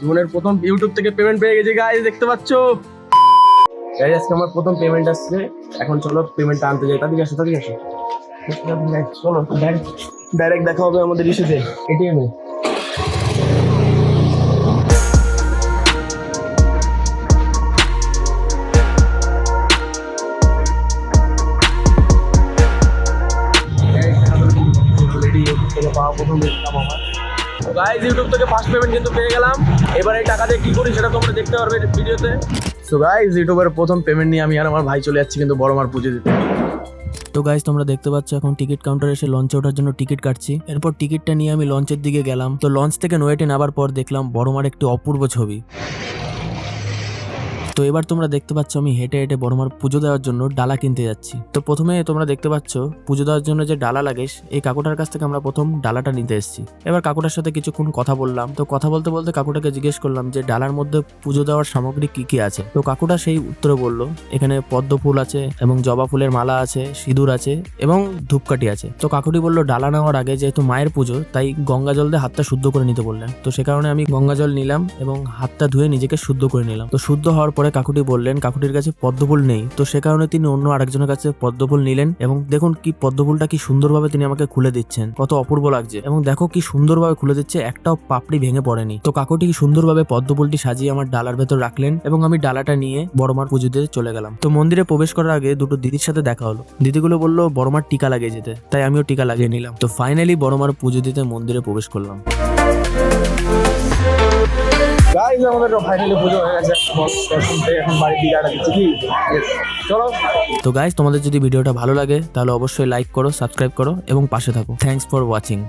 জীবনের প্রথম ইউটিউব থেকে পেমেন্ট পেয়ে গেছি গাইজ দেখতে পাচ্ছ? গাইজ আজকে আমার প্রথম পেমেন্ট আসছে। এখন চলো পেমেন্টটা আনতে যাই। তাদের আসো তাদের আসো। চলো ডাইরেক্ট দেখা হবে আমাদের ইস্যুতে। এটিএমে প্রথম ইনকাম আমার গাইজ ইউটিউব থেকে ফার্স্ট পেমেন্ট কিন্তু পেয়ে গেলাম। এবার এই টাকা দিয়ে কি করি সেটা তোমরা দেখতে পারবে ভিডিওতে সো গাইজ ইউটিউবের প্রথম পেমেন্ট নিয়ে আমি আর আমার ভাই চলে যাচ্ছি কিন্তু বড় মার পুজো দিতে। তো গাইজ তোমরা দেখতে পাচ্ছ এখন টিকিট কাউন্টারে এসে লঞ্চে ওঠার জন্য টিকিট কাটছি। এরপর টিকিটটা নিয়ে আমি লঞ্চের দিকে গেলাম। তো লঞ্চ থেকে নোয়েটে নামার পর দেখলাম বড় মার একটি অপূর্ব ছবি। তো এবার তোমরা দেখতে পাচ্ছ আমি হেঁটে হেঁটে বড়মার পুজো দেওয়ার জন্য ডালা কিনতে যাচ্ছি। তো প্রথমে তোমরা দেখতে পাচ্ছ পুজো দেওয়ার জন্য যে ডালা লাগে, এই কাকুটার কাছ থেকে আমরা প্রথম ডালাটা নিতে এসেছি। এবার কাকুটার সাথে কিছুক্ষণ কথা বললাম। তো কথা বলতে বলতে কাকুটাকে জিজ্ঞেস করলাম যে ডালার মধ্যে পুজো দেওয়ার সামগ্রী কি কি আছে? তো কাকুটা সেই উত্তরে বলল, এখানে পদ্ম ফুল আছে এবং জবা ফুলের মালা আছে, সিঁদুর আছে এবং ধূপকাঠি আছে। তো কাকুটি বলল, ডালা নেওয়ার আগে যেহেতু মায়ের পুজো, তাই গঙ্গা জল দিয়ে হাতটা শুদ্ধ করে নিতে বললেন। তো সে কারণে আমি গঙ্গা জল নিলাম এবং হাতটা ধুয়ে নিজেকে শুদ্ধ করে নিলাম। তো শুদ্ধ হওয়ার পরে কাকুটি বললেন, কাকুটির কাছে পদ্মফুল নেই। তো সে কারণে তিনি অন্য আরেকজনের কাছে পদ্মফুল নিলেন এবং দেখুন কি পদ্মফুলটা কি সুন্দরভাবে তিনি আমাকে খুলে দিচ্ছেন। কত অপূর্ব লাগছে এবং দেখো কি সুন্দরভাবে খুলে দিচ্ছে, একটাও পাপড়ি ভেঙে পড়েনি। তো কাকুটি সুন্দরভাবে পদ্মফুলটি সাজিয়ে আমার ডালার ভেতর রাখলেন এবং আমি ডালাটা নিয়ে বড়মার পুজো দিতে চলে গেলাম। তো মন্দিরে প্রবেশ করার আগে দুটো দিদির সাথে দেখা হলো। দিদিগুলো বলল, বড়মার টিকা লাগিয়ে যেতে। তাই আমিও টিকা লাগিয়ে নিলাম। তো ফাইনালি বড়মার পুজো দিতে মন্দিরে প্রবেশ করলাম। গাইজ আমাদের ফাইনালি পুজো হয়ে গেছে। এখন দিচ্ছি কি? চলো। তো গাইজ তোমাদের যদি ভিডিওটা ভালো লাগে, তাহলে অবশ্যই লাইক করো সাবস্ক্রাইব করো এবং পাশে থাকো। Thanks for watching